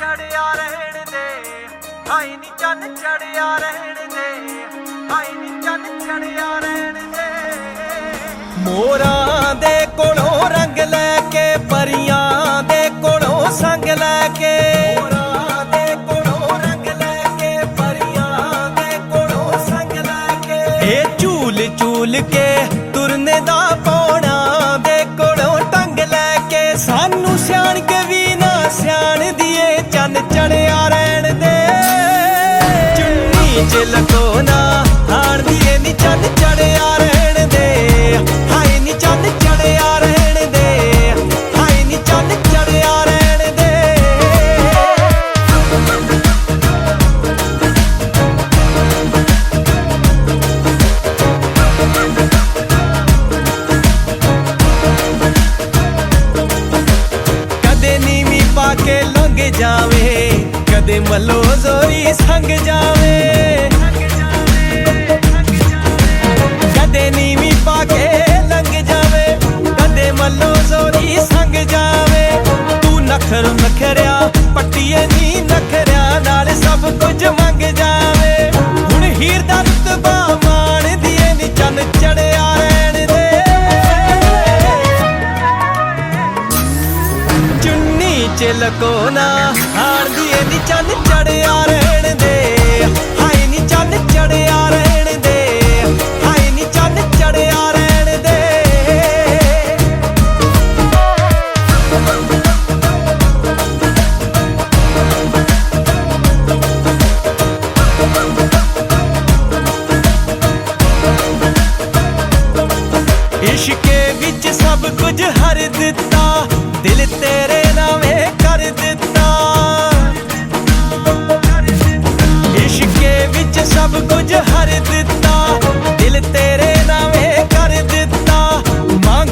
ਚੜਿਆ ਰਹਿਣ ਦੇ। ਹਾਈ ਨੀ ਚੰਨ ਚੜਿਆ ਰਹਿਣ ਦੇ। ਹਾਈ ਨੀ ਚੰਨ ਚੜਿਆ ਰਹਿਣ ਦੇ। ਮੋਰਾਂ ਦੇ ਕੋਲੋਂ ਰੰਗ ਲੈ ਕੇ, ਪਰੀਆਂ ਦੇ ਕੋਲੋਂ ਸੰਗ ਲੈ ਕੇ। ਚੂਲ ਚੂਲ ਕੇ ਕੋ ਨੀ। ਚੰਨ ਚੜਿਆ ਰਹਿਣ ਦੇ। ਹਾਏ ਨੀ ਚੰਨ ਚੜਿਆ ਰਹਿਣ ਦੇ। ਹਾਏ ਨੀ ਚੰਨ ਚੜਿਆ ਰਹਿਣ ਦੇ। ਇਸ਼ਕੇ ਵਿੱਚ ਸਭ ਕੁਝ ਹਰ ਦਿੱਤਾ। ਦਿਲ ਤੇਰੇ ਨਾਮ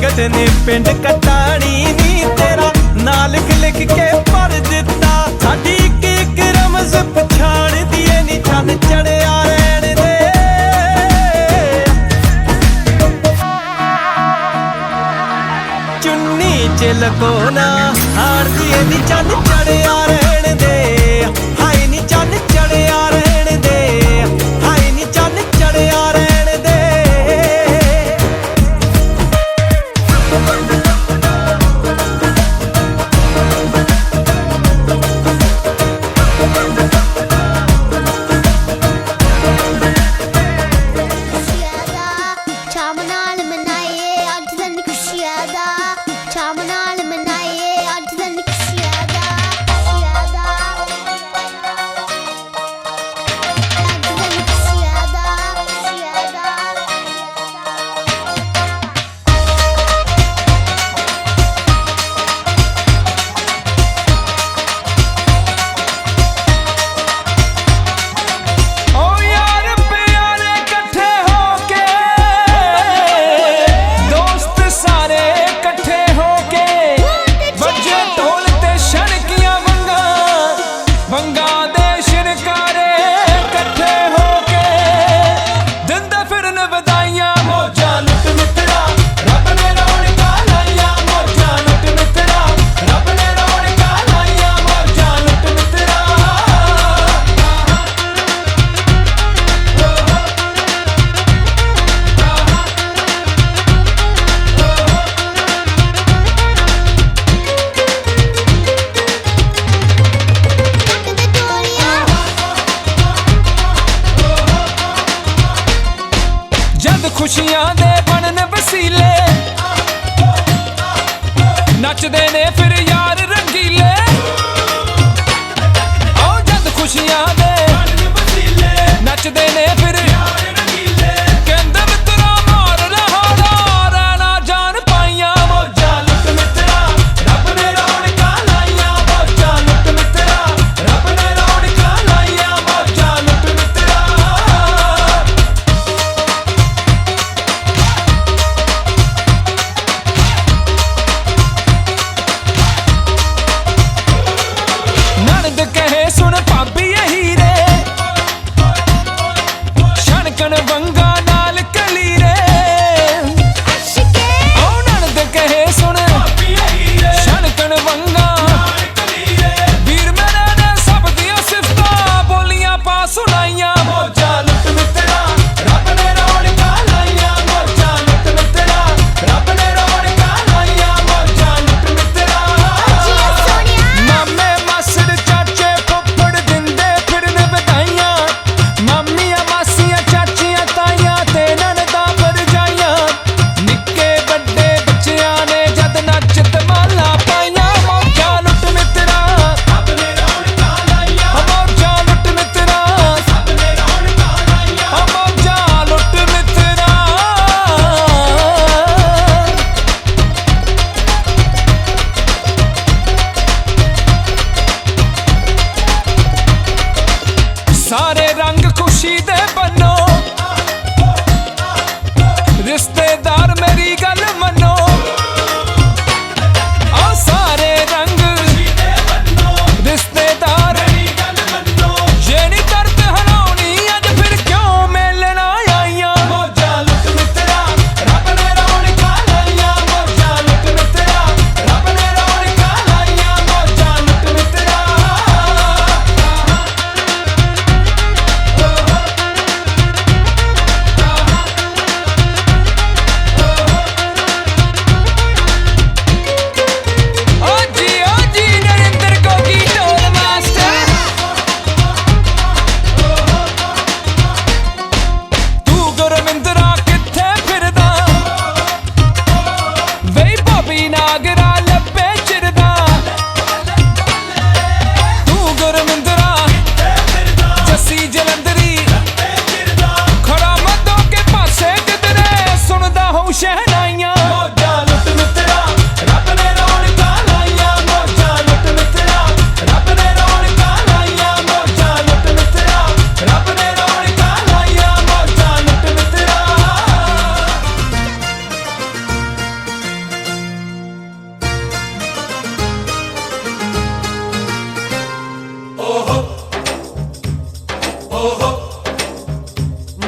ਕਿਸੇ ਨੇ ਪਿੰਡ ਕਟਾਣੀ ਨੀ ਤੇਰਾ। ਨਾਂ ਲਿਖ ਲਿਖ ਕੇ ਭਰ ਦਿੱਤਾ। ਸਾਡੀ ਇੱਕ ਇੱਕ ਰਮਜ਼ ਪਛਾਣਦੀ ਏ ਨੀ। ਚੰਨ ਚੜੇ नको ना हार दिए भी चांद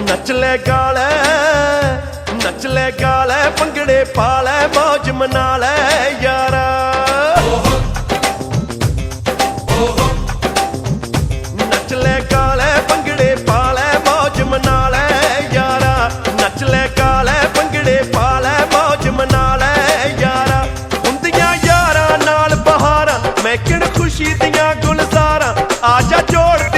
ਨੱਚ ਲੈ ਗਾਲੇ ਨੱਚ ਲੈ ਗਾਲੇ ਪੰਗੜੇ ਪਾ ਲੈ ਮੌਜ ਮਨਾ ਲੈ ਯਾਰਾ। ਨੱਚ ਲੈ ਗਾਲੇ ਪੰਗੜੇ ਪਾ ਲੈ ਮੌਜ ਮਨਾ ਲੈ ਯਾਰਾ। ਨੱਚ ਲੈ ਗਾਲੇ ਪੰਗੜੇ ਪਾ ਲੈ ਮੌਜ ਮਨਾ ਲੈ ਯਾਰਾ। ਹੁੰਦੀਆਂ ਯਾਰਾਂ ਨਾਲ ਬਹਾਰਾਂ, ਮੈਂ ਕਿਹੜ ਖੁਸ਼ੀ ਦੀਆਂ ਗੁਲਜ਼ਾਰਾਂ, ਆ ਜਾ ਜੋੜ